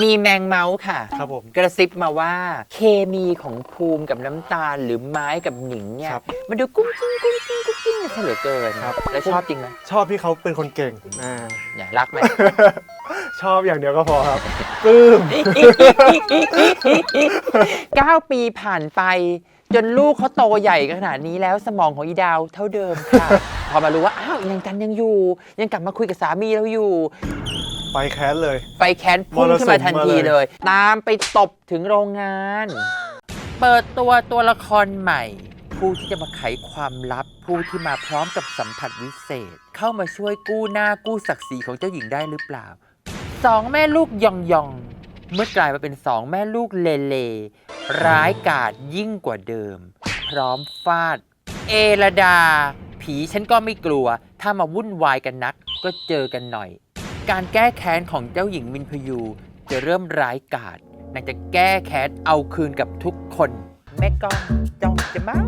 มีแมงเมาส์ค่ะ ครับผม กระซิบมาว่าเคมีของภูมิกับน้ำตาลหรือไม้กับหนิงเนี่ย ครับ มันดูกุ้งกิ้งกุ้งกิ้งกุ้งกิ้งซะเหลือเกินครับ แล้วชอบจริงไหมชอบที่เขาเป็นคนเก่งอ่า เนี่ยรักไหม ชอบอย่างเดียวก็พอครับปลื้ม เก้าปีผ่านไป จนลูกเขาโตใหญ่ขนาดนี้แล้วสมองของอีดาวเท่าเดิมค่ะ พอมารู้ว่า อ้าวอีนางกันยังอยู่ ยังกลับมาคุยกับสามีเราอยู่ ไปแคสเลย ไฟแค้นพุ่งขึ้นมาทันทีเลย ตามไปตบถึงโรงงาน เปิดตัวตัวละครใหม่ ผู้ที่จะมาไขความลับ ผู้ที่มาพร้อมกับสัมผัสวิเศษ เข้ามาช่วยกู้หน้ากู้ศักดิ์ศรีของเจ้าหญิงได้หรือเปล่า สองแม่ลูกยองยองเมื่อกลายมาเป็นสองแม่ลูกเลเล ร้ายกาจยิ่งกว่าเดิม พร้อมฟาด เอระดา ผีฉันก็ไม่กลัว ถ้ามาวุ่นวายกันนัก ก็เจอกันหน่อย การแก้แค้นของเจ้าหญิงมินพยู จะเริ่มร้ายกาจนางจะแก้แค้นเอาคืนกับทุกคน แม่ก้องจ้องจะเมา